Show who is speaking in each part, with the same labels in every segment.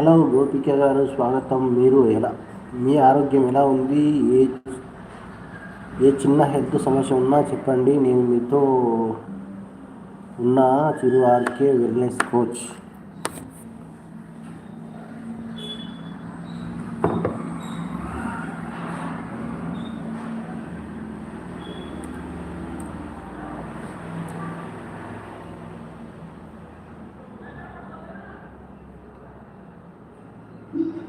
Speaker 1: Hello గోపిక గారు స్వాగతం. మీరు ఎలా మీ ఆరోగ్యం ఎలా ఉంది? ఏ ఏ చిన్న హెల్త్ సమస్య ఉన్నా చెప్పండి. నేను మీతో ఉన్న Chiru RK wellness coach.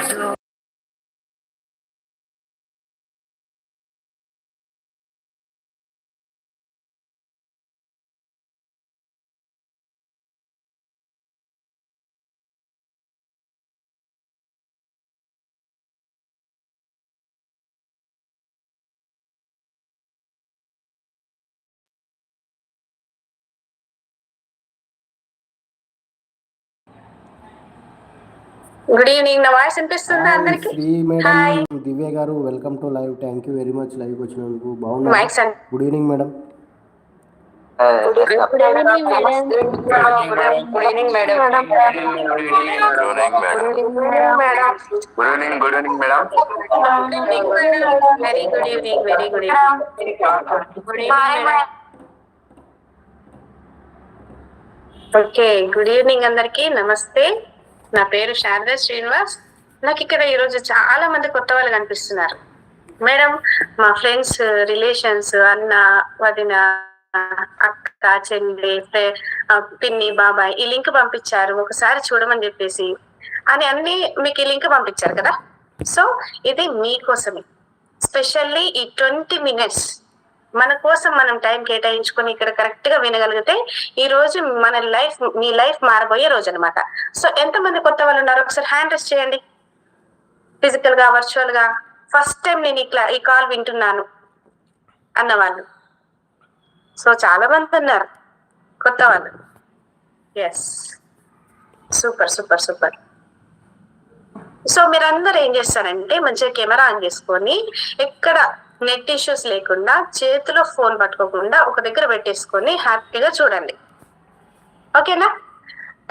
Speaker 1: i don't zero.
Speaker 2: Good evening నా వాయిస్ వినిపిస్తుందా అందరికి
Speaker 1: Sri
Speaker 2: hi
Speaker 1: madam Divya garu welcome to live thank you very much live వచ్చినందుకు బాగున్నారు
Speaker 2: mikes and
Speaker 1: good evening madam
Speaker 2: good evening madam good evening madam
Speaker 3: good evening madam good evening good evening madam
Speaker 2: very good evening very good evening good evening okay good evening అందరికి నమస్తే నా పేరు శారదా శ్రీనివాస్. నాకు ఇక్కడ ఈరోజు చాలా మంది కొత్త వాళ్ళు కనిపిస్తున్నారు. మేడం మా ఫ్రెండ్స్ రిలేషన్స్ అన్న వదిన అక్క చెల్లి పిన్ని బాబాయ్ ఈ లింక్ పంపించారు. ఒకసారి చూడమని చెప్పేసి అని అన్ని మీకు ఈ లింక్ పంపించారు కదా? సో ఇది మీకోసమే. స్పెషల్లీ ఈ ట్వంటీ మినిట్స్ మన కోసం మనం టైం కేటాయించుకొని ఇక్కడ కరెక్ట్గా వినగలిగితే ఈ రోజు మన లైఫ్ మీ లైఫ్ మారబోయే రోజు అనమాట సో ఎంతమంది కొత్త వాళ్ళు ఉన్నారు? ఒకసారి హ్యాండ్ రెస్ట్ చేయండి. ఫిజికల్గా వర్చువల్గా. ఫస్ట్ టైం నేను ఈ క్లా ఈ కాల్ వింటున్నాను అన్నవాళ్ళు. సో చాలా మంది ఉన్నారు. కొత్త వాళ్ళు. Yes super super super so మీరందరూ ఏం చేస్తారంటే మంచిగా కెమెరా ఆన్ చేసుకొని ఎక్కడ నెట్ ఇష్యూస్ లేకుండా చేతిలో ఫోన్ పట్టుకోకుండా ఒక దగ్గర పెట్టేసుకొని హ్యాపీగా చూడండి. ఓకేనా?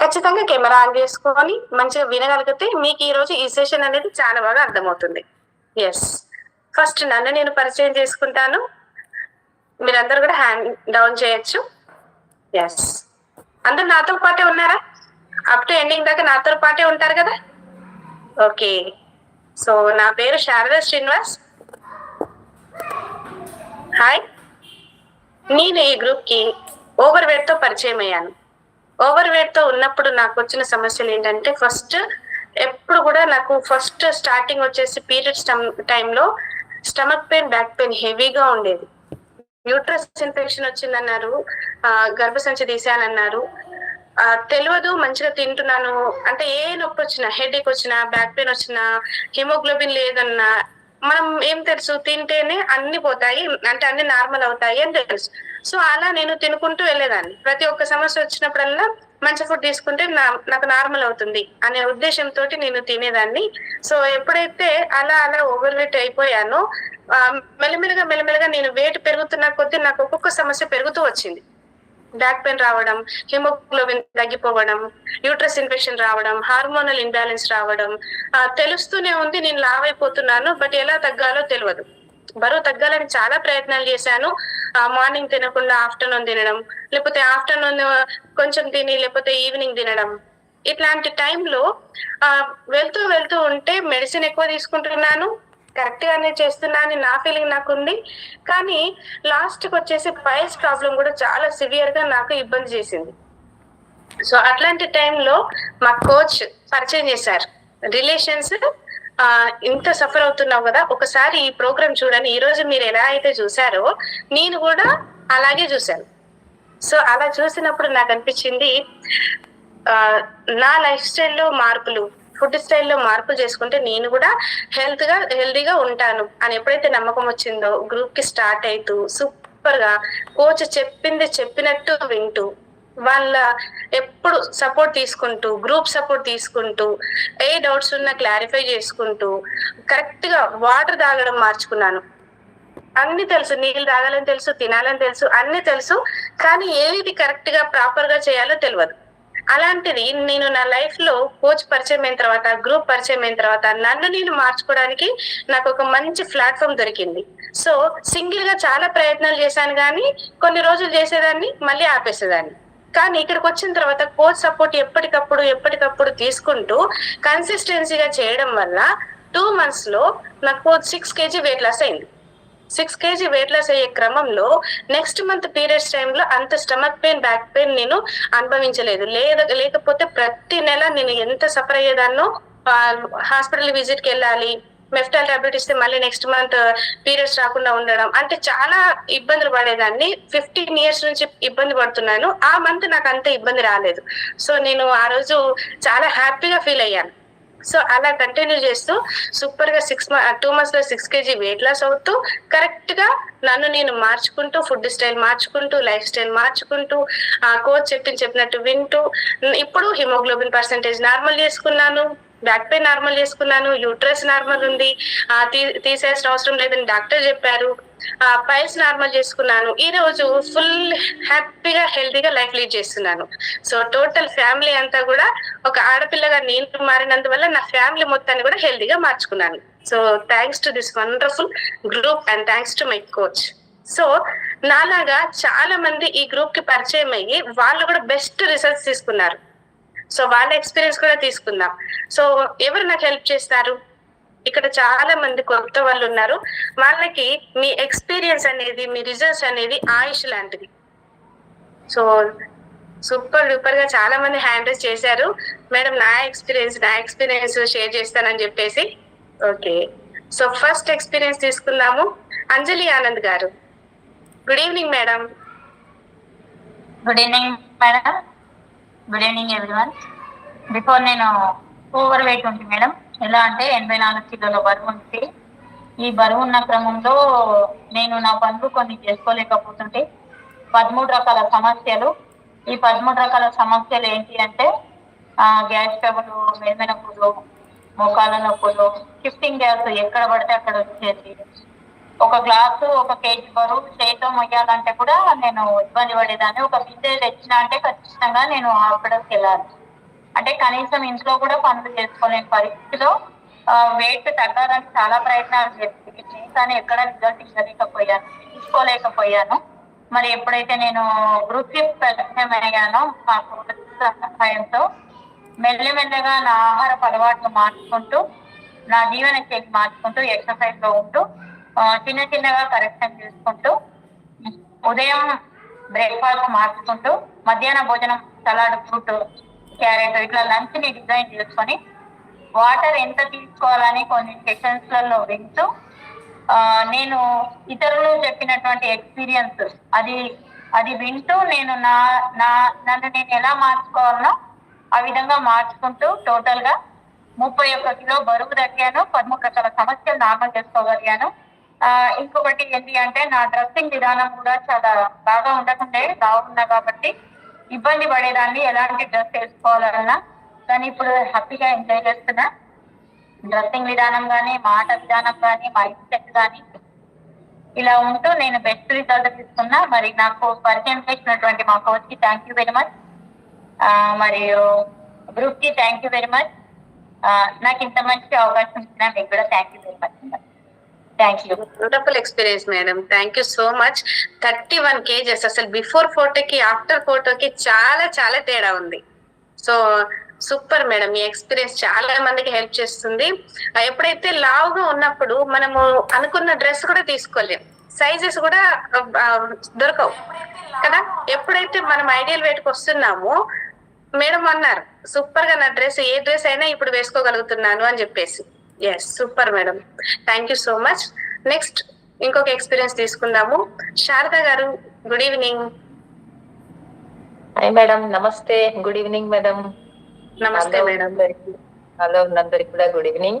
Speaker 2: ఖచ్చితంగా కెమెరా ఆన్ చేసుకొని మంచిగా వినగలిగితే మీకు ఈ రోజు ఈ సెషన్ అనేది చాలా బాగా అర్థమవుతుంది. ఎస్ ఫస్ట్ నన్ను నేను పరిచయం చేసుకుంటాను. మీరందరూ కూడా హ్యాండ్ డౌన్ చేయొచ్చు. ఎస్ అందరు నాతో పాటే ఉన్నారా? అప్ టు ఎండింగ్ దాకా నాతో పాటే ఉంటారు కదా? ఓకే సో నా పేరు శారదా శ్రీనివాస్. హాయ్ నేను ఈ గ్రూప్కి ఓవర్ వెయిట్తో పరిచయం అయ్యాను. ఓవర్ వెయిట్తో ఉన్నప్పుడు నాకు వచ్చిన సమస్యలు ఏంటంటే ఫస్ట్ ఎప్పుడు కూడా నాకు ఫస్ట్ స్టార్టింగ్ వచ్చేసి పీరియడ్స్ టైంలో స్టమక్ పెయిన్ బ్యాక్ పెయిన్ హెవీగా ఉండేది. యూట్రస్ ఇన్ఫెక్షన్ వచ్చిందన్నారు ఆ, గర్భసంచి తీసానన్నారు తెలియదు మంచిగా తింటున్నాను. అంటే ఏ నొప్పి వచ్చినా హెడేక్ వచ్చినా బ్యాక్ పెయిన్ వచ్చినా హిమోగ్లోబిన్ లేదన్నా మనం ఏం తెలుసు? తింటేనే అన్ని పోతాయి అంటే అన్ని నార్మల్ అవుతాయి అని తెలుసు. సో అలా నేను తినుకుంటూ వెళ్ళేదాన్ని. ప్రతి ఒక్క సమస్య వచ్చినప్పుడల్లా మంచి ఫుడ్ తీసుకుంటే నా నాకు నార్మల్ అవుతుంది అనే ఉద్దేశంతో నేను తినేదాన్ని. సో ఎప్పుడైతే అలా అలా ఓవర్ వెయిట్ అయిపోయానో మెల్లమెల్లగా మెల్లమెల్లగా నేను వెయిట్ పెరుగుతున్న కొద్దీ నాకు ఒక్కొక్క సమస్య పెరుగుతూ వచ్చింది. బ్యాక్ పెయిన్ రావడం హిమోగ్లోబిన్ తగ్గిపోవడం యూట్రస్ ఇన్ఫెక్షన్ రావడం హార్మోనల్ ఇంబ్యాలెన్స్ రావడం తెలుస్తూనే ఉంది నేను లావ్ అయిపోతున్నాను బట్ ఎలా తగ్గాలో తెలియదు. బరువు తగ్గాలని చాలా ప్రయత్నాలు చేశాను. మార్నింగ్ తినకుండా ఆఫ్టర్నూన్ తినడం లేకపోతే ఆఫ్టర్నూన్ కొంచెం తిని లేకపోతే ఈవినింగ్ తినడం. ఇట్లాంటి టైంలో వెళ్తూ వెళ్తూ ఉంటే మెడిసిన్ ఎక్కువ తీసుకుంటున్నాను. కరెక్ట్ గానే అని నా ఫీలింగ్ నాకు ఉంది కానీ లాస్ట్కి వచ్చేసి పైల్స్ ప్రాబ్లం కూడా చాలా సివియర్గా నాకు ఇబ్బంది చేసింది. సో అట్లాంటి టైంలో మా కోచ్ పరిచయం చేశారు. రిలేషన్స్ ఇంత సఫర్ అవుతున్నావు కదా ఒకసారి ఈ ప్రోగ్రామ్ చూడండి. ఈ రోజు మీరు ఎలా అయితే చూసారో నేను కూడా అలాగే చూశాను. సో అలా చూసినప్పుడు నాకు అనిపించింది నా లైఫ్ స్టైల్లో మార్పులు ఫుడ్ స్టైల్లో మార్పులు చేసుకుంటే నేను కూడా హెల్త్గా హెల్దీగా ఉంటాను అని ఎప్పుడైతే నమ్మకం వచ్చిందో గ్రూప్కి స్టార్ట్ అవుతూ సూపర్గా కోచ్ చెప్పింది చెప్పినట్టు వింటూ వాళ్ళ ఎప్పుడు సపోర్ట్ తీసుకుంటూ గ్రూప్ సపోర్ట్ తీసుకుంటూ ఏ డౌట్స్ ఉన్నా క్లారిఫై చేసుకుంటూ కరెక్ట్గా వాటర్ తాగడం మార్చుకున్నాను. అన్ని తెలుసు నీళ్ళు తాగాలని తెలుసు తినాలని తెలుసు అన్ని తెలుసు కానీ ఏది కరెక్ట్గా ప్రాపర్గా చేయాలో తెలియదు. అలాంటిది నేను నా లైఫ్లో కోచ్ పరిచయం అయిన తర్వాత గ్రూప్ పరిచయం అయిన తర్వాత నన్ను నేను మార్చుకోవడానికి నాకు ఒక మంచి ప్లాట్ఫామ్ దొరికింది. సో సింగిల్గా చాలా ప్రయత్నాలు చేశాను కానీ కొన్ని రోజులు చేసేదాన్ని మళ్ళీ ఆపేసేదాన్ని. కానీ ఇక్కడికి వచ్చిన తర్వాత కోచ్ సపోర్ట్ ఎప్పటికప్పుడు ఎప్పటికప్పుడు తీసుకుంటూ కన్సిస్టెన్సీగా చేయడం వల్ల టూ మంత్స్లో నాకు సిక్స్ కేజీ వెయిట్ లాస్ అయింది. సిక్స్ కేజీ వెయిట్ లాస్ అయ్యే క్రమంలో నెక్స్ట్ మంత్ పీరియడ్స్ టైంలో అంత స్టమక్ పెయిన్ బ్యాక్ పెయిన్ నేను అనుభవించలేదు. లేదు లేకపోతే ప్రతి నెల నేను ఎంత సఫర్ అయ్యేదాన్నో హాస్పిటల్ విజిట్కి వెళ్ళాలి మెఫ్టాల్ టాబ్లెట్ ఇస్తే మళ్ళీ నెక్స్ట్ మంత్ పీరియడ్స్ రాకుండా ఉండడం. అంటే చాలా ఇబ్బందులు పడేదాన్ని. ఫిఫ్టీన్ ఇయర్స్ నుంచి ఇబ్బంది పడుతున్నాను. ఆ మంత్ నాకు అంత ఇబ్బంది రాలేదు. సో నేను ఆ రోజు చాలా హ్యాపీగా ఫీల్ అయ్యాను. సో అలా కంటిన్యూ చేస్తూ సూపర్గా సిక్స్ టూ మంత్స్లో సిక్స్ కేజీ వెయిట్ లాస్ అవుతూ కరెక్ట్గా నన్ను నేను మార్చుకుంటూ ఫుడ్ స్టైల్ మార్చుకుంటూ లైఫ్ స్టైల్ మార్చుకుంటూ ఆ కోచ్ చెప్పింది చెప్పినట్టు వింటూ ఇప్పుడు హిమోగ్లోబిన్ పర్సంటేజ్ నార్మల్ చేసుకున్నాను బ్యాక్ పెయిన్ నార్మల్ చేసుకున్నాను యూట్రస్ నార్మల్ ఉంది తీసేసిన అవసరం లేదని డాక్టర్ చెప్పారు. పైల్స్ నార్మల్ చేసుకున్నాను. ఈ రోజు ఫుల్ హ్యాపీగా హెల్తీగా లైఫ్ లీడ్ చేస్తున్నాను. సో టోటల్ ఫ్యామిలీ అంతా కూడా ఒక ఆడపిల్లగా నేను మారినందువల్ల నా ఫ్యామిలీ మొత్తాన్ని కూడా హెల్తీగా మార్చుకున్నాను. So thanks to this wonderful group and thanks to my coach so నాలాగా చాలా మంది ఈ గ్రూప్కి పరిచయం అయ్యి వాళ్ళు కూడా బెస్ట్ రిజల్ట్స్ తీసుకున్నారు. సో వాళ్ళ ఎక్స్పీరియన్స్ కూడా తీసుకుందాం. సో ఎవరు నాకు హెల్ప్ చేస్తారు? ఇక్కడ చాలా మంది కొత్త వాళ్ళు ఉన్నారు. వాళ్ళకి మీ ఎక్స్పీరియన్స్ అనేది మీ రిజల్ట్స్ అనేది ఆయుష్ లాంటిది. సో సూపర్ డూపర్గా చాలా మంది హ్యాండిల్ చేశారు. మేడం నా ఎక్స్పీరియన్స్ నా ఎక్స్పీరియన్స్ షేర్ చేస్తానని చెప్పేసి. ఓకే సో ఫస్ట్ ఎక్స్పీరియన్స్ తీసుకుందాము. Anjali Anand garu. Good evening madam
Speaker 4: good evening madam good evening everyone before నేను ఓవర్ వెయిట్ ఉంది మేడం ఎలా అంటే ఎనభై నాలుగు కిలోల బరువు ఉంది ఈ బరువు ఉన్న క్రమంలో నేను నా పనులు కొన్ని చేసుకోలేకపోతుంటే పదమూడు రకాల సమస్యలు. ఈ పదమూడు రకాల సమస్యలు ఏంటి అంటే గ్యాస్ ట్రబులు ట్రబుల్ నొప్పులు మోకాల నొప్పులు షిఫ్టింగ్ గ్యాస్ ఎక్కడ పడితే అక్కడ వచ్చేది. ఒక గ్లాసు ఒక కేజీ బరువు చేతితో మొయ్యాలంటే కూడా నేను ఇబ్బంది పడేదాన్ని. ఒక బిందె తెచ్చినా అంటే ఖచ్చితంగా నేను హాస్పిటల్కి వెళ్ళాలి. అంటే కనీసం ఇంట్లో కూడా పనులు చేసుకోలేని పరిస్థితిలో వెయిట్ తగ్గాలని చాలా ప్రయత్నాలు చేసి కానీ ఎక్కడ రిజల్ట్ ఇవ్వలేకపోయాను తీసుకోలేకపోయాను. మరి ఎప్పుడైతే నేను వృత్తి పరిచయం అయ్యానో మా కుటుంబ సహాయంతో మెల్లమెల్లగా నా ఆహార అలవాట్లు మార్చుకుంటూ నా జీవన శైలి మార్చుకుంటూ ఎక్సర్సైజ్లో ఉంటూ చిన్న చిన్నగా కరెక్షన్ చేసుకుంటూ ఉదయం బ్రేక్ఫాస్ట్ మార్చుకుంటూ మధ్యాహ్న భోజనం సలాడ్ ఫ్రూట్ క్యారెట్ ఇట్లా లంచ్ని డిజైన్ చేసుకొని వాటర్ ఎంత తీసుకోవాలని కొన్ని సెషన్స్లలో వింటూ ఆ, నేను ఇతరులు చెప్పినటువంటి ఎక్స్పీరియన్స్ అది అది వింటూ నేను నా నా నన్ను నేను ఎలా మార్చుకోవాలనో ఆ విధంగా మార్చుకుంటూ టోటల్గా ముప్పై ఒక్క కిలో బరువు తగ్గాను పదమూడు రకాల సమస్యలు నార్మల్ చేసుకోగలిగాను. ఆ, ఇంకొకటి ఏంటి అంటే నా డ్రెస్సింగ్ విధానం కూడా చాలా బాగా ఉండకుండే బాగున్నా కాబట్టి ఇబ్బంది పడేదాన్ని ఎలాంటి డ్రెస్ వేసుకోవాలన్నా. కానీ ఇప్పుడు హ్యాపీగా ఎంజాయ్ చేస్తున్నా. డ్రెస్సింగ్ విధానం కానీ మాట విధానం కానీ మైండ్ సెట్ కానీ ఇలా ఉంటూ నేను బెస్ట్ రిజల్ట్ తీసుకున్నా. మరి నాకు పరిచయం చేసినటువంటి మా కోచ్కి థ్యాంక్ యూ వెరీ మచ్ మరియు గ్రూప్కి థ్యాంక్ యూ వెరీ మచ్ నాకు ఇంత మంచి అవకాశం ఇచ్చిన మీకు కూడా thank you very much
Speaker 2: wonderful experience madam thank you so much thirty one KGs అసలు బిఫోర్ ఫోటోకి ఆఫ్టర్ ఫోటోకి చాలా చాలా తేడా ఉంది. సో సూపర్ మేడం మీ ఎక్స్పీరియన్స్ చాలా మందికి హెల్ప్ చేస్తుంది. ఎప్పుడైతే లావుగా ఉన్నప్పుడు మనము అనుకున్న డ్రెస్ కూడా తీసుకోలేం. సైజెస్ కూడా దొరకవు. కదా? ఎప్పుడైతే మనం ఐడియల్ వెయిట్కి వస్తున్నామో మేడం అన్నారు సూపర్గా నా డ్రెస్ ఏ డ్రెస్ అయినా ఇప్పుడు వేసుకోగలుగుతున్నాను అని చెప్పేసి. Yes super madam thank you so much next ఇంకొక ఎక్స్పీరియన్స్ తీసుకుందాము. Sharada garu good evening
Speaker 5: hi madam నమస్తే గుడ్ ఈవినింగ్ మేడం
Speaker 2: నమస్తే మేడం
Speaker 5: హలో అందరికి. కూడా గుడ్ ఈవినింగ్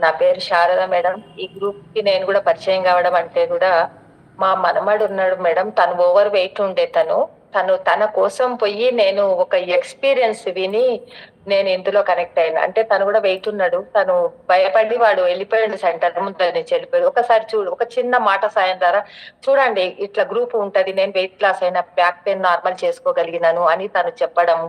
Speaker 5: నా పేరు శారద మేడం ఈ గ్రూప్కి నేను కూడా పరిచయం కావడం అంటే కూడా మా మనమడు ఉన్నాడు మేడం తను ఓవర్ వెయిట్ ఉండే తను. తను తన కోసం పోయి నేను ఒక ఎక్స్పీరియన్స్ విని నేను ఎందులో కనెక్ట్ అయినా అంటే తను కూడా వెయిట్ ఉన్నాడు. తను భయపడి వాడు వెళ్ళిపోయాడు సెంటర్ ముందు నుంచి వెళ్ళిపోయాడు. ఒకసారి చూడు ఒక చిన్న మాట సాయం ద్వారా చూడండి ఇట్లా గ్రూప్ ఉంటది నేను వెయిట్ లాస్ అయినా బ్యాక్ పెయిన్ నార్మల్ చేసుకోగలిగినాను అని తను చెప్పడం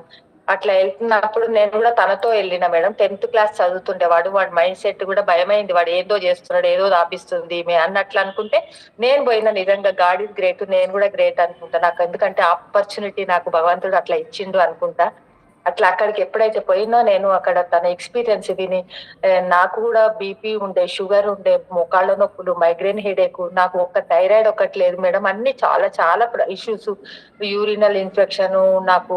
Speaker 5: అట్లా వెళ్తున్నప్పుడు నేను కూడా తనతో వెళ్ళిన మేడం. టెన్త్ క్లాస్ చదువుతుండేవాడు వాడి మైండ్ సెట్ కూడా భయమైంది. వాడు ఏదో చేస్తున్నాడు ఏదో దాపిస్తుంది మే అన్నట్లు అనుకుంటే నేను పోయిన నిజంగా గాడ్ ఇస్ గ్రేట్ నేను కూడా గ్రేట్ అనుకుంటా. నాకు ఎందుకంటే ఆపర్చునిటీ నాకు భగవంతుడు అట్లా ఇచ్చిండు అనుకుంటా. అట్లా అక్కడికి ఎప్పుడైతే పోయినా నేను అక్కడ తన ఎక్స్పీరియన్స్ విని నాకు కూడా బీపీ ఉండే షుగర్ ఉండే మోకాళ్ళ నొప్పులు మైగ్రేన్ హెడేక్ నాకు ఒక్క థైరాయిడ్ ఒకటి లేదు మేడం. అన్ని చాలా చాలా ఇష్యూస్ యూరినల్ ఇన్ఫెక్షన్ నాకు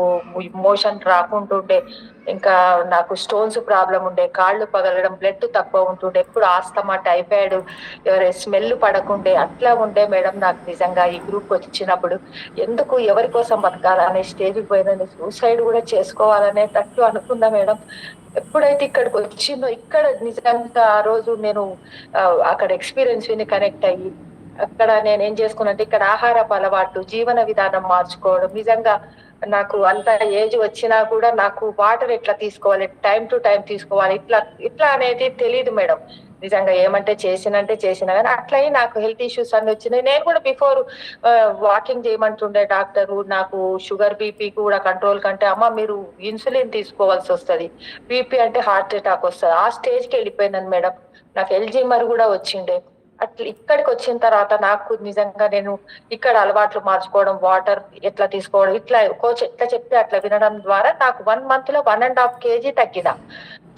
Speaker 5: మోషన్ రాకుంటుండే ఇంకా నాకు స్టోన్స్ ప్రాబ్లం ఉండే కాళ్ళు పగలడం బ్లడ్ తక్కువ ఉంటుండే ఎప్పుడు ఆస్తమా టైఫాయిడ్ స్మెల్ పడకుండే అట్లా ఉండే మేడం నాకు నిజంగా ఈ గ్రూప్ వచ్చినప్పుడు. ఎందుకు ఎవరి కోసం బతకాలనే స్టేజ్కి పోయిన సూసైడ్ కూడా చేసుకోవాలనేటట్టు అనుకున్నా మేడం? ఎప్పుడైతే ఇక్కడికి వచ్చిందో ఇక్కడ నిజంగా ఆ రోజు నేను అక్కడ ఎక్స్పీరియన్స్ విని కనెక్ట్ అయ్యి అక్కడ నేను ఏం చేసుకున్నంటే ఇక్కడ ఆహారపు అలవాటు జీవన విధానం మార్చుకోవడం నిజంగా నాకు అంత ఏజ్ వచ్చినా కూడా నాకు వాటర్ ఎట్లా తీసుకోవాలి టైం టు టైం తీసుకోవాలి ఇట్లా ఇట్లా అనేది తెలియదు మేడం. నిజంగా ఏమంటే చేసినంటే చేసినా కానీ అట్లయి నాకు హెల్త్ ఇష్యూస్ అన్ని వచ్చినాయి. నేను కూడా బిఫోర్ వాకింగ్ చేయమంటుండే డాక్టర్ నాకు షుగర్ బీపీ కూడా కంట్రోల్ కంటే అమ్మ మీరు ఇన్సులిన్ తీసుకోవాల్సి వస్తుంది. బీపీ అంటే హార్ట్ అటాక్ వస్తుంది. ఆ స్టేజ్కి వెళ్ళిపోయినాను మేడం. నాకు ఎల్జీమర్ కూడా వచ్చిండే. అట్లా ఇక్కడికి వచ్చిన తర్వాత నాకు నిజంగా నేను ఇక్కడ అలవాట్లు మార్చుకోవడం వాటర్ ఎట్లా తీసుకోవడం ఇట్లా కోచ్ ఎట్లా చెప్తే అట్లా వినడం ద్వారా నాకు వన్ మంత్లో వన్ అండ్ హాఫ్ కేజీ తగ్గిన.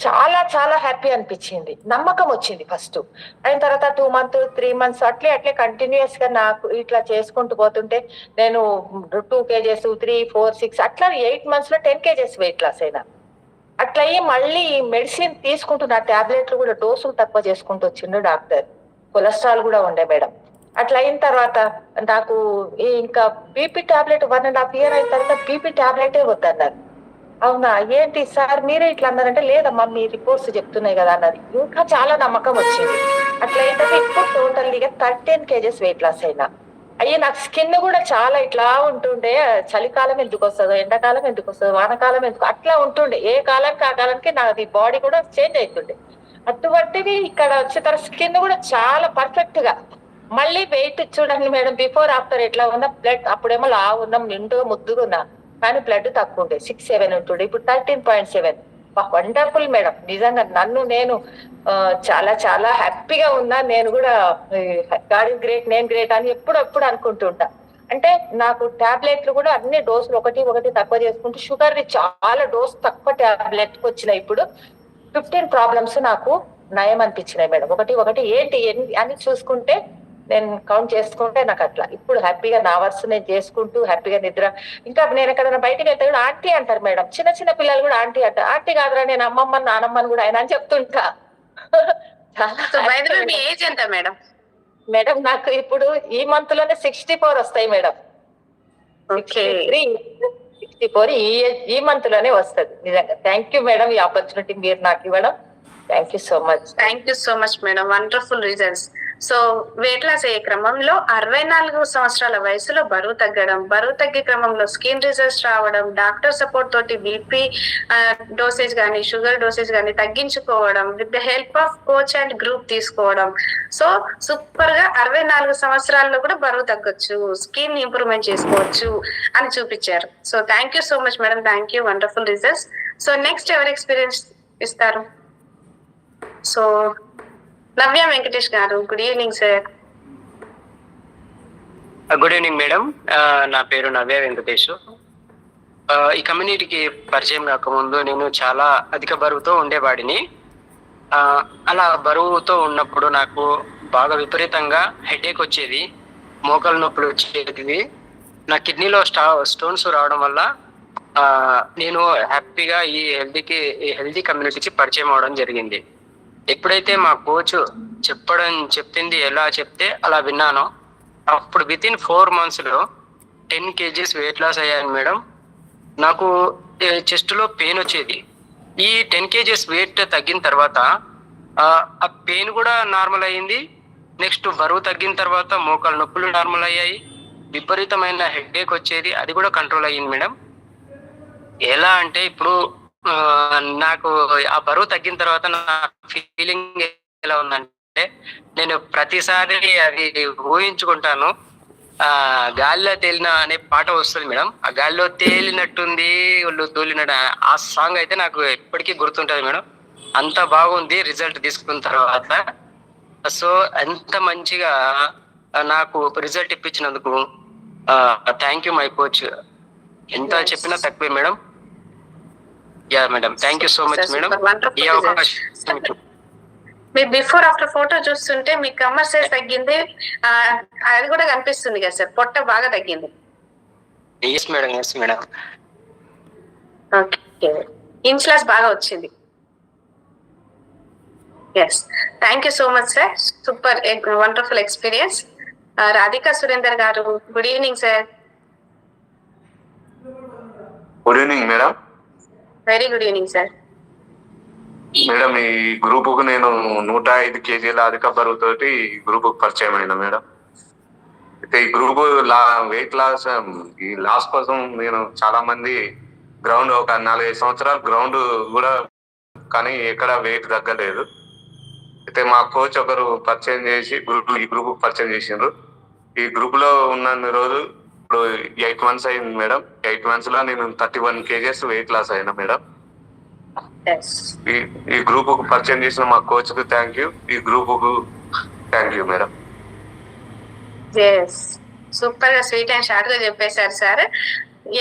Speaker 5: చాలా చాలా హ్యాపీ అనిపించింది. నమ్మకం వచ్చింది ఫస్ట్ అయిన తర్వాత టూ మంత్ త్రీ మంత్స్ అట్లే అట్లే కంటిన్యూస్గా నాకు ఇట్లా చేసుకుంటూ పోతుంటే నేను two KGs three four six అట్లా ఎయిట్ మంత్స్లో టెన్ కేజెస్ వెయిట్ లాస్ అయినా. అట్లయి మళ్ళీ మెడిసిన్ తీసుకుంటున్న టాబ్లెట్లు కూడా డోసులు తక్కువ చేసుకుంటూ వచ్చిండు డాక్టర్. కొలెస్ట్రాల్ కూడా ఉండే మేడం. అట్లా అయిన తర్వాత నాకు ఇంకా BP tablet one and half year అయిన తర్వాత బీపీ టాబ్లెటే వద్దన్నారు. అవునా? ఏంటి సార్ మీరే ఇట్లా అన్నారంటే లేదమ్మా మీ రిపోర్ట్స్ చెప్తున్నాయి కదా అన్నది ఇంకా చాలా నమ్మకం వచ్చింది. అట్లా ఏంటంటే ఇప్పుడు టోటల్గా థర్టీన్ కేజెస్ వెయిట్ లాస్ అయినా. అయ్యే నాకు స్కిన్ కూడా చాలా ఇట్లా ఉంటుండే. చలికాలం ఎందుకు వస్తుందో ఎండాకాలం ఎందుకు వస్తుందో వానకాలం ఎందుకు అట్లా ఉంటుండే. ఏ కాలానికి ఆ కాలానికి నాది బాడీ కూడా చేంజ్ అవుతుండే. అటువంటిది ఇక్కడ వచ్చే తర్వాత స్కిన్ కూడా చాలా పర్ఫెక్ట్గా. మళ్ళీ వెయిట్ చూడండి మేడం బిఫోర్ ఆఫ్టర్ ఎట్లా ఉందా బ్లడ్ అప్పుడేమో లా ఉన్నాం నిండుగా ముద్దుగా ఉన్నా కానీ బ్లడ్ తక్కువ ఉండే సిక్స్ సెవెన్ ఉంటుండే. ఇప్పుడు thirteen point seven wonderful madam. నిజంగా నన్ను నేను చాలా చాలా హ్యాపీగా ఉన్నా. నేను కూడా గాడ్ ఇస్ గ్రేట్ నేను గ్రేట్ అని ఎప్పుడు ఎప్పుడు అనుకుంటుంటా అంటే నాకు టాబ్లెట్లు కూడా అన్ని డోసులు ఒకటి ఒకటి తక్కువ చేసుకుంటూ షుగర్ చాలా డోస్ తక్కువ టాబ్లెట్ వచ్చినాయి ఇప్పుడు. ఫిఫ్టీన్ ప్రాబ్లమ్స్ నాకు నయం అనిపించినాయి మేడం. ఒకటి ఒకటి ఏంటి అని చూసుకుంటే నేను కౌంట్ చేసుకుంటే నాకు అట్లా. ఇప్పుడు హ్యాపీగా నా వర్స్ నేను చేసుకుంటూ హ్యాపీగా నిద్ర. ఇంకా నేను ఎక్కడైనా బయటికి వెళ్తే కూడా ఆంటీ అంటారు మేడం. చిన్న చిన్న పిల్లలు కూడా ఆంటీ అంటారు ఆంటీ కాదురా నేను అమ్మమ్మ నానమ్మని కూడా ఆయన అని చెప్తుంటా.
Speaker 2: ఏజ్ ఎంత మేడం?
Speaker 5: మేడం నాకు ఇప్పుడు ఈ మంత్లోనే సిక్స్టీ ఫోర్ వస్తాయి మేడం. ఫోర్ ఈ ఈ మంత్లోనే వస్తుంది నిజంగా. థ్యాంక్ యూ మేడం ఈ ఆపర్చునిటీ మీరు నాకు ఇవ్వడం. Thank you so much
Speaker 2: thank you so much madam wonderful reasons so weight loss అయ్యే క్రమంలో అరవై నాలుగు సంవత్సరాల వయసులో బరువు తగ్గడం బరువు తగ్గే క్రమంలో స్కిన్ రిజల్ట్స్ రావడం డాక్టర్ సపోర్ట్ తోటి బీపీ డోసేజ్ కానీ షుగర్ డోసేజ్ కానీ తగ్గించుకోవడం with the help of coach and group తీసుకోవడం. సో సూపర్గా అరవై నాలుగు సంవత్సరాల్లో కూడా బరువు తగ్గొచ్చు స్కిన్ ఇంప్రూవ్మెంట్ చేసుకోవచ్చు అని చూపించారు. So thank you so much madam thank you wonderful results so next ఎవరు ఎక్స్పీరియన్స్ ఇస్తారు? So Navya Venkatesh garu good evening sir
Speaker 6: good evening madam నా పేరు నవ్య వెంకటేష్. Uh, ఈ కమ్యూనిటీకి పరిచయం కాకముందు నేను చాలా అధిక బరువుతో ఉండేవాడిని. Uh, అలా బరువుతో ఉన్నప్పుడు నాకు బాగా విపరీతంగా హెడేక్ వచ్చేది మోకాలు నొప్పులు వచ్చేది నా కిడ్నీలో స్టా స్టోన్స్ రావడం వల్ల uh, నేను హ్యాపీగా ఈ హెల్దీకి ఈ హెల్దీ కమ్యూనిటీకి పరిచయం అవడం జరిగింది. ఎప్పుడైతే మా కోచ్ చెప్పడం చెప్పింది ఎలా చెప్తే అలా విన్నాను. అప్పుడు విత్ ఇన్ ఫోర్ మంత్స్లో టెన్ కేజీస్ వెయిట్ లాస్ అయ్యాను మేడం. నాకు చెస్ట్లో పెయిన్ వచ్చేది. ఈ టెన్ కేజీస్ వెయిట్ తగ్గిన తర్వాత ఆ, పెయిన్ కూడా నార్మల్ అయ్యింది. నెక్స్ట్ బరువు తగ్గిన తర్వాత మోకాలు నొప్పులు నార్మల్ అయ్యాయి. విపరీతమైన హెడేక్ వచ్చేది. అది కూడా కంట్రోల్ అయ్యింది మేడం. ఎలా అంటే ఇప్పుడు నాకు ఆ బరువు తగ్గిన తర్వాత నా ఫీలింగ్ ఎలా ఉందంటే నేను ప్రతిసారి అది ఊహించుకుంటాను. ఆ గాలిలో తేలిన అనే పాట వస్తుంది మేడం. ఆ గాలిలో తేలినట్టుంది వాళ్ళు తోలినట్టు ఆ సాంగ్ అయితే నాకు ఎప్పటికీ గుర్తుంటది మేడం. అంత బాగుంది రిజల్ట్ తీసుకున్న తర్వాత. సో ఎంత మంచిగా నాకు రిజల్ట్ ఇప్పించినందుకు థ్యాంక్ యూ మై కోచ్ ఎంత చెప్పినా తక్కువే madam. Yeah madam thank you so much madam ఈ. అవకాశం
Speaker 2: మీ బిఫోర్ ఆఫ్టర్ ఫోటో చూస్తుంటే మీ కమ్మర్ సైజ్ తగ్గింది. ఆ, అది కూడా కనిపిస్తుంది కదా సార్ పొట్ట బాగా తగ్గింది.
Speaker 6: Yes madam yes madam
Speaker 2: okay ఇన్స్లాస్ బాగా వచ్చింది. Yes thank you so much sir super wonderful experience Radhika Surender garu good evening sir
Speaker 3: good evening madam
Speaker 2: very good evening sir
Speaker 3: madam ఈ గ్రూప్కు నేను నూట ఐదు కేజీల అధిక బరువుతోటి ఈ గ్రూప్కు పరిచయం అయినా మేడం అయితే ఈ గ్రూప్ లా వెయిట్ లాస్ ఈ లాస్ కోసం నేను చాలా మంది గ్రౌండ్ ఒక నాలుగైదు సంవత్సరాలు గ్రౌండ్ కూడా కానీ ఎక్కడ వెయిట్ తగ్గలేదు. అయితే మా కోచ్ ఒకరు పరిచయం చేసి గ్రూప్ ఈ గ్రూప్ పరిచయం చేసిండ్రు. ఈ గ్రూప్లో ఉన్న రోజు ఇప్పుడు ఎయిట్ మంత్స్ అయింది మేడం. ఎయిట్ మంత్స్లో నేను thirty one KGs weight loss అయినా మేడం. ఈ ఈ గ్రూప్కు పరిచయం చేసిన మా కోచ్కు థ్యాంక్ యూ ఈ గ్రూప్కు థ్యాంక్ యూ మేడం.
Speaker 2: సూపర్గా స్వీట్ అండ్ షార్ట్గా చెప్పేశారు సార్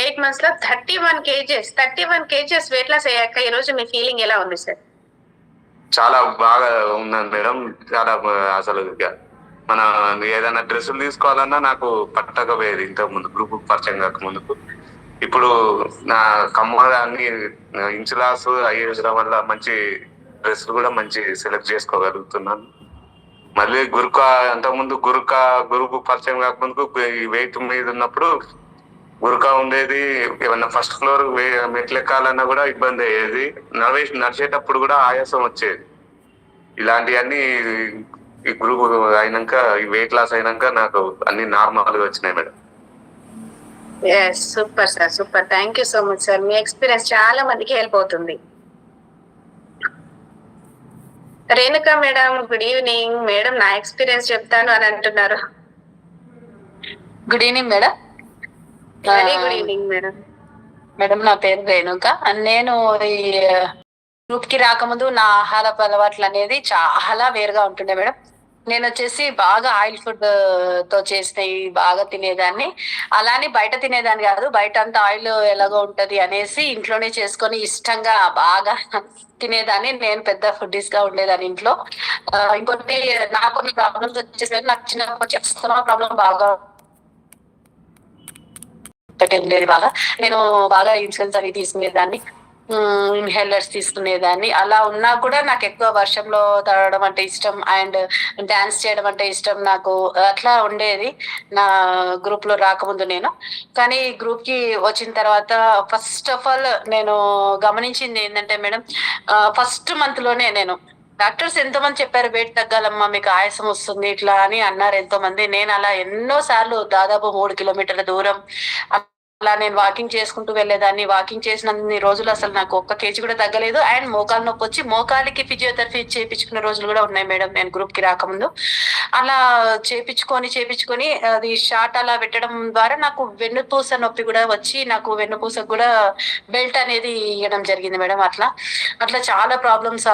Speaker 2: ఎయిట్ మంత్స్లో thirty one KGs thirty one KGs weight loss అయ్యాక ఈ రోజు మీ ఫీలింగ్ ఎలా ఉంది సార్
Speaker 3: చాలా బాగా ఉన్నాను మేడం. చాలా అసలు మన ఏదైనా డ్రెస్సులు తీసుకోవాలన్నా నాకు పట్టకపోయేది ఇంతకు ముందు గ్రూప్ పరిచయం కాక ముందుకు. ఇప్పుడు నా కమ్మ ఇన్సులాస్ అయ్యేసిన వల్ల మంచి డ్రెస్సులు కూడా మంచి సెలెక్ట్ చేసుకోగలుగుతున్నాను. మళ్ళీ గురుక అంతకుముందు గురుక గురుకు పరిచయం కాకముందుకు ఈ వెయిట్ మీద ఉన్నప్పుడు గురుక ఉండేది ఏమన్నా ఫస్ట్ ఫ్లోర్ మెట్లు ఎక్కాలన్నా కూడా ఇబ్బంది అయ్యేది. నడివే నడిచేటప్పుడు కూడా ఆయాసం వచ్చేది. ఇలాంటివన్నీ ఈ గ్రూప్ అయినాక ఈ వెయిట్ లాస్ అయినాక నాకు అన్ని నార్మల్గా వచ్చినాయి madam.
Speaker 2: Super sir super thank you so much sir me experience చాలా మందికి హెల్ప్ అవుతుంది. Renuka madam good evening madam నా ఎక్స్పీరియన్స్ చెప్తాను అని అంటున్నారు.
Speaker 7: Good evening madam
Speaker 2: very good evening madam
Speaker 7: madam నా పేరు రేణుక. నేను ఈ గ్రూప్కి రాకముందు నా ఆహారపు అలవాట్లు అనేది చాలా వేరుగా ఉంటుండే మేడం నేను వచ్చేసి బాగా ఆయిల్ ఫుడ్తో చేసినవి బాగా తినేదాన్ని. అలానే బయట తినేదాన్ని కాదు బయట అంతా ఆయిల్ ఎలాగో ఉంటది అనేసి ఇంట్లోనే చేసుకొని ఇష్టంగా బాగా తినేదాన్ని. నేను పెద్ద ఫుడ్డీస్గా ఉండేదాన్ని ఇంట్లో. ఆ, ఇంకోటి నాకు కొన్ని ప్రాబ్లమ్స్ వచ్చేసరికి నాకు చిన్నప్పటి చెప్తున్నా ప్రాబ్లం బాగా ఉండేది బాగా. నేను బాగా ఇన్సూరెన్స్ అవి తీసుకునేదాన్ని. ఇన్హేలర్స్ తీసుకునేదాన్ని. అలా ఉన్నా కూడా నాకు ఎక్కువ వర్షంలో తడవడం అంటే ఇష్టం. అండ్ డాన్స్ చేయడం అంటే ఇష్టం నాకు. అట్లా ఉండేది. నా గ్రూప్లో రాకముందు నేను. కానీ గ్రూప్కి వచ్చిన తర్వాత ఫస్ట్ ఆఫ్ ఆల్ నేను గమనించింది ఏంటంటే మేడం ఫస్ట్ మంత్లోనే నేను డాక్టర్స్ ఎంతో మంది చెప్పారు వెయిట్ తగ్గాలమ్మా మీకు ఆయాసం వస్తుంది ఇట్లా అని అన్నారు ఎంతో మంది నేను అలా ఎన్నో సార్లు దాదాపు మూడు కిలోమీటర్ల దూరం అలా నేను వాకింగ్ చేసుకుంటూ వెళ్ళేదాన్ని. వాకింగ్ చేసినన్ని రోజులు అసలు నాకు ఒక్క కేజీ కూడా తగ్గలేదు. అండ్ మోకాలు నొప్పి వచ్చి మోకాలికి ఫిజియోథెరపీ చేపించుకున్న రోజులు కూడా ఉన్నాయి మేడం నేను గ్రూప్కి రాకముందు. అలా చేపించుకొని చేపించుకొని అది షార్ట్ అలా పెట్టడం ద్వారా నాకు వెన్నుపూస నొప్పి కూడా వచ్చి నాకు వెన్నుపూస కూడా బెల్ట్ అనేది ఇవ్వడం జరిగింది మేడం అట్లా. అట్లా చాలా ప్రాబ్లమ్స్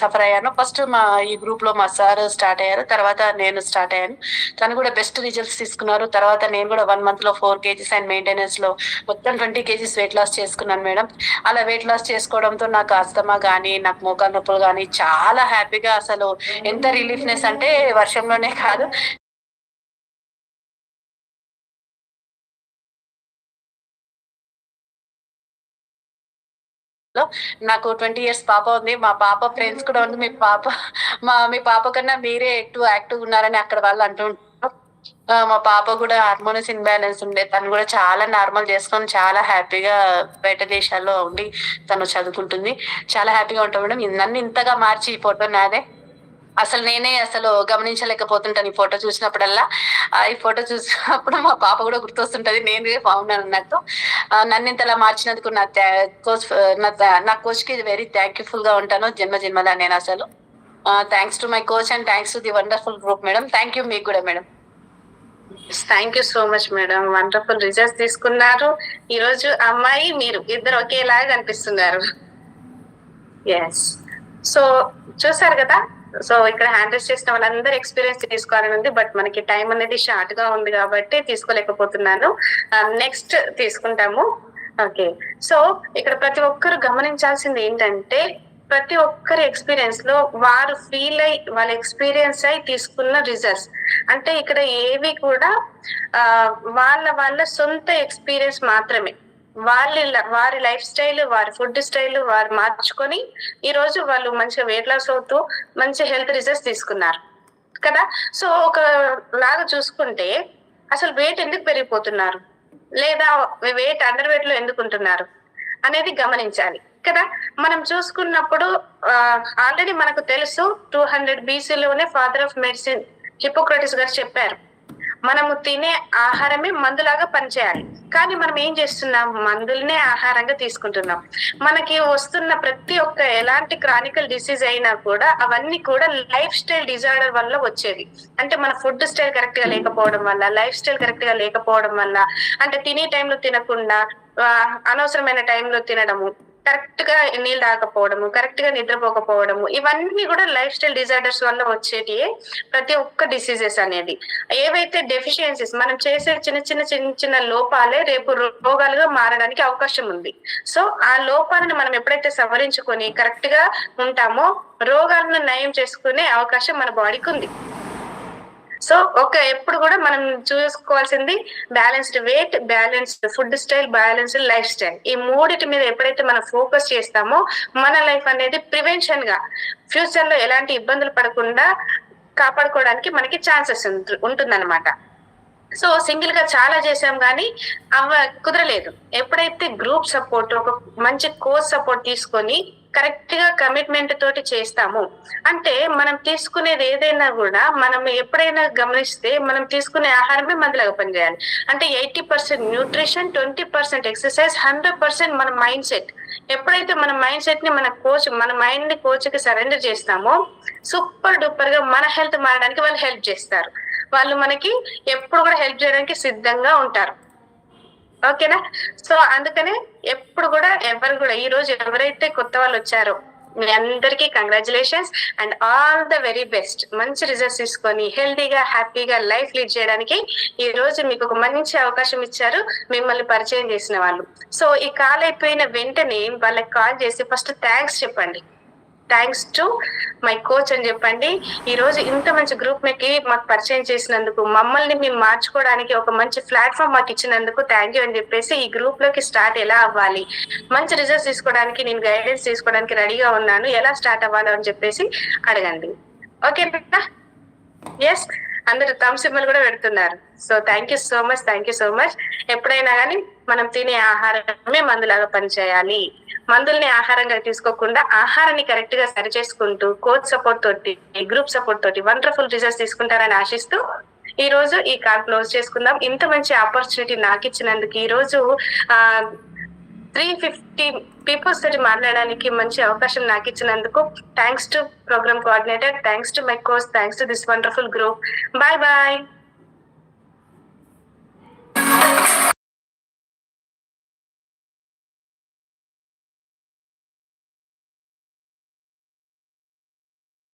Speaker 7: సఫర్ అయ్యాను. ఫస్ట్ మా ఈ గ్రూప్లో మా సార్ స్టార్ట్ అయ్యారు. తర్వాత నేను స్టార్ట్ అయ్యాను. తను కూడా బెస్ట్ రిజల్ట్స్ తీసుకున్నారు. తర్వాత నేను కూడా వన్ మంత్లో ఫోర్ కేజీస్ అండ్ మెయింటెనెన్స్ లో మొత్తం ట్వంటీ కేజీస్ వెయిట్ లాస్ చేసుకున్నాను మేడం. అలా వెయిట్ లాస్ చేసుకోవడంతో నాకు అస్తమా కానీ నాకు మోకాలు నొప్పులు కానీ చాలా హ్యాపీగా అసలు ఎంత రిలీఫ్నెస్ అంటే వర్షంలోనే కాదు. లో నాకు ట్వంటీ ఇయర్స్ పాప ఉంది. మా పాప ఫ్రెండ్స్ కూడా ఉంది. మీ పాప మా మీ పాప కన్నా మీరే ఎక్కువ యాక్టివ్ ఉన్నారని అక్కడ వాళ్ళు అంటుంటారు మా పాప కూడా హార్మోనియస్ ఇన్బ్యాలెన్స్ ఉండే. తను కూడా చాలా నార్మల్ చేసుకొని చాలా హ్యాపీగా బయట దేశాల్లో ఉండి తను చదువుకుంటుంది. చాలా హ్యాపీగా ఉంటాం మేడం. నన్ను ఇంతగా మార్చి ఈ ఫోటో నాదే. అసలు నేనే అసలు గమనించలేకపోతుంటాను ఈ ఫోటో చూసినప్పుడల్లా. ఈ ఫోటో చూసినప్పుడు మా పాప కూడా గుర్తొస్తుంటది. నేను బాగున్నాను అన్నట్టు. నన్ను ఇంతలా మార్చినందుకు నా కోచ్ నా నా కోచ్కి వెరీ థ్యాంక్ఫుల్గా ఉంటాను. జన్మ జన్మలా నేను అసలు. Thanks to my coach and thanks to the wonderful group madam thank you మీకు కూడా madam
Speaker 2: thank you so much madam wonderful results తీసుకున్నారు. ఈ రోజు అమ్మాయి మీరు ఇద్దరు ఒకేలాగా కనిపిస్తున్నారు. ఎస్ సో చూసారు కదా? సో ఇక్కడ హ్యాండిల్స్ చేసిన వాళ్ళందరూ ఎక్స్పీరియన్స్ తీసుకోవాలని ఉంది బట్ మనకి టైం అనేది షార్ట్గా ఉంది కాబట్టి తీసుకోలేకపోతున్నాను. Uh, నెక్స్ట్ తీసుకుంటాము. ఓకే సో ఇక్కడ ప్రతి ఒక్కరు గమనించాల్సింది ఏంటంటే ప్రతి ఒక్కరి ఎక్స్పీరియన్స్లో వారు ఫీల్ అయి వాళ్ళ ఎక్స్పీరియన్స్ అయి తీసుకున్న రిజల్ట్స్ అంటే ఇక్కడ ఏవి కూడా వాళ్ళ వాళ్ళ సొంత ఎక్స్పీరియన్స్ మాత్రమే. వాళ్ళ వారి లైఫ్ స్టైల్ వారి ఫుడ్ స్టైల్ వారు మార్చుకొని ఈ రోజు వాళ్ళు మంచిగా వెయిట్ లాస్ అవుతూ మంచి హెల్త్ రిజల్ట్స్ తీసుకున్నారు. కదా? సో ఒక లాగా చూసుకుంటే అసలు వెయిట్ ఎందుకు పెరిగిపోతున్నారు? లేదా వెయిట్ అండర్ వెయిట్లో ఎందుకు ఉంటున్నారు? అనేది గమనించాలి. కదా? మనం చూసుకున్నప్పుడు ఆల్రెడీ మనకు తెలుసు two hundred బీసీలోనే father of medicine Hippocrates garu చెప్పారు. మనము తినే ఆహారమే మందులాగా పనిచేయాలి. కానీ మనం ఏం చేస్తున్నాం? మందులనే ఆహారంగా తీసుకుంటున్నాం. మనకి వస్తున్న ప్రతి ఒక్క ఎలాంటి క్రానికల్ డిసీజ్ అయినా కూడా అవన్నీ కూడా లైఫ్ స్టైల్ డిజార్డర్ వల్ల వచ్చేది అంటే మన ఫుడ్ స్టైల్ కరెక్ట్గా లేకపోవడం వల్ల లైఫ్ స్టైల్ కరెక్ట్గా లేకపోవడం వల్ల అంటే తినే టైంలో తినకుండా అనవసరమైన టైంలో తినడము కరెక్ట్గా నీళ్ళు తాగకపోవడము కరెక్ట్గా నిద్రపోకపోవడము ఇవన్నీ కూడా లైఫ్ స్టైల్ డిజార్డర్స్ వల్ల వచ్చేటి ప్రతి ఒక్క డిసీజెస్ అనేది. ఏవైతే డెఫిషియన్సీస్ మనం చేసే చిన్న చిన్న చిన్న చిన్న లోపాలే రేపు రోగాలుగా మారడానికి అవకాశం ఉంది. సో ఆ లోపాలను మనం ఎప్పుడైతే సవరించుకొని కరెక్ట్గా ఉంటామో రోగాలను నయం చేసుకునే అవకాశం మన బాడీకి ఉంది. సో ఒక ఎప్పుడు కూడా మనం చూసుకోవాల్సింది balanced weight balanced food style balanced life style ఈ మూడిటి మీద ఎప్పుడైతే మనం ఫోకస్ చేస్తామో మన లైఫ్ అనేది ప్రివెన్షన్గా ఫ్యూచర్లో ఎలాంటి ఇబ్బందులు పడకుండా కాపాడుకోవడానికి మనకి ఛాన్సెస్ ఉంటుందన్నమాట. సో సింగిల్గా చాలా చేసాం కానీ అవ కుదరలేదు. ఎప్పుడైతే గ్రూప్ సపోర్ట్ ఒక మంచి కోచ్ సపోర్ట్ తీసుకొని కరెక్ట్గా కమిట్మెంట్ తోటి చేస్తాము. అంటే మనం తీసుకునేది ఏదైనా కూడా మనం ఎప్పుడైనా గమనిస్తే మనం తీసుకునే ఆహారమే మందులాగా పనిచేయాలి. అంటే eighty percent nutrition twenty percent exercise hundred percent మన మైండ్ సెట్. ఎప్పుడైతే మన మైండ్ సెట్ని మన కోచ్ మన మైండ్ని కోచ్కి సరెండర్ చేస్తామో సూపర్ డూపర్గా మన హెల్త్ మారడానికి వాళ్ళు హెల్ప్ చేస్తారు. వాళ్ళు మనకి ఎప్పుడు కూడా హెల్ప్ చేయడానికి సిద్ధంగా ఉంటారు. ఓకేనా? సో అందుకనే ఎప్పుడు కూడా ఎవరు కూడా ఈ రోజు ఎవరైతే కొత్త వాళ్ళు వచ్చారో మీ అందరికీ congratulations and all the very best మంచి రిజల్ట్స్ తీసుకొని హెల్తీగా హ్యాపీగా లైఫ్ లీడ్ చేయడానికి ఈ రోజు మీకు ఒక మంచి అవకాశం ఇచ్చారు మిమ్మల్ని పరిచయం చేసిన వాళ్ళు. సో ఈ కాల్ అయిపోయిన వెంటనే వాళ్ళకి కాల్ చేసి ఫస్ట్ థ్యాంక్స్ చెప్పండి. థ్యాంక్స్ టు మై కోచ్ అని చెప్పండి. ఈ రోజు ఇంత మంచి గ్రూప్ మీకు మాకు పరిచయం చేసినందుకు మమ్మల్ని మేము మార్చుకోవడానికి ఒక మంచి ప్లాట్ఫామ్ మాకు ఇచ్చినందుకు థ్యాంక్ యూ అని చెప్పేసి ఈ గ్రూప్లోకి స్టార్ట్ ఎలా అవ్వాలి? మంచి రిజల్ట్స్ తీసుకోవడానికి నేను గైడెన్స్ తీసుకోవడానికి రెడీగా ఉన్నాను. ఎలా స్టార్ట్ అవ్వాలో అని చెప్పేసి అడగండి. ఓకే ఎస్ అందరు థమ్ సింబల్ కూడా పెడుతున్నారు. So thank you so much thank you so much ఎప్పుడైనా కానీ మనం తినే ఆహారమే మందులాగా పనిచేయాలి. మందుల్ని ఆహారంగా తీసుకోకుండా ఆహారాన్ని కరెక్ట్గా సరి చేసుకుంటూ కోచ్ సపోర్ట్ తోటి గ్రూప్ సపోర్ట్ తోటి వండర్ఫుల్ రిజల్ట్స్ తీసుకుంటారని ఆశిస్తూ ఈ రోజు ఈ కాల్ క్లోజ్ చేసుకుందాం. ఇంత మంచి ఆపర్చునిటీ నాకు ఇచ్చినందుకు ఈ రోజు ఆ త్రీ ఫిఫ్టీ పీపుల్స్ తోటి మాట్లాడడానికి మంచి అవకాశం నాకు ఇచ్చినందుకు thanks to programme coordinator thanks to my course thanks to this wonderful group bye bye